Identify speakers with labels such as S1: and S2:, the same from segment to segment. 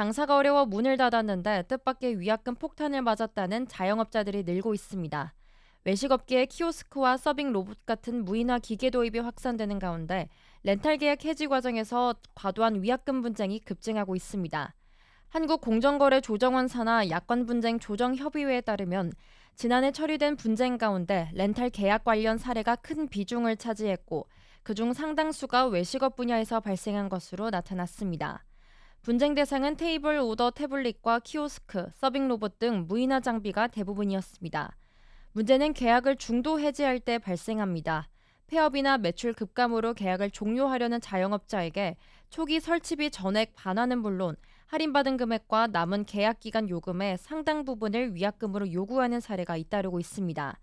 S1: 장사가 어려워 문을 닫았는데 뜻밖의 위약금 폭탄을 맞았다는 자영업자들이 늘고 있습니다. 외식업계의 키오스크와 서빙 로봇 같은 무인화 기계 도입이 확산되는 가운데 렌탈 계약 해지 과정에서 과도한 위약금 분쟁이 급증하고 있습니다. 한국공정거래조정원 산하 야권 분쟁 조정협의회에 따르면 지난해 처리된 분쟁 가운데 렌탈 계약 관련 사례가 큰 비중을 차지했고 그중 상당수가 외식업 분야에서 발생한 것으로 나타났습니다. 분쟁 대상은 테이블 오더 태블릿과 키오스크, 서빙 로봇 등 무인화 장비가 대부분이었습니다. 문제는 계약을 중도 해지할 때 발생합니다. 폐업이나 매출 급감으로 계약을 종료하려는 자영업자에게 초기 설치비 전액 반환은 물론 할인받은 금액과 남은 계약 기간 요금의 상당 부분을 위약금으로 요구하는 사례가 잇따르고 있습니다.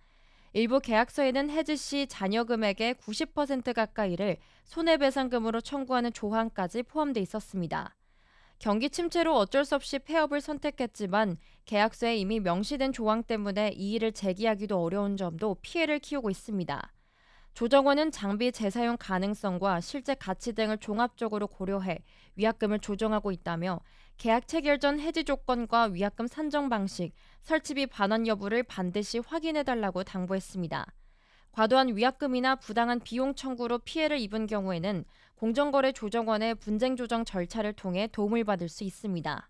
S1: 일부 계약서에는 해지 시 잔여 금액의 90% 가까이를 손해배상금으로 청구하는 조항까지 포함돼 있었습니다. 경기 침체로 어쩔 수 없이 폐업을 선택했지만 계약서에 이미 명시된 조항 때문에 이의를 제기하기도 어려운 점도 피해를 키우고 있습니다. 조정원은 장비 재사용 가능성과 실제 가치 등을 종합적으로 고려해 위약금을 조정하고 있다며 계약 체결 전 해지 조건과 위약금 산정 방식, 설치비 반환 여부를 반드시 확인해 달라고 당부했습니다. 과도한 위약금이나 부당한 비용 청구로 피해를 입은 경우에는 공정거래조정원의 분쟁 조정 절차를 통해 도움을 받을 수 있습니다.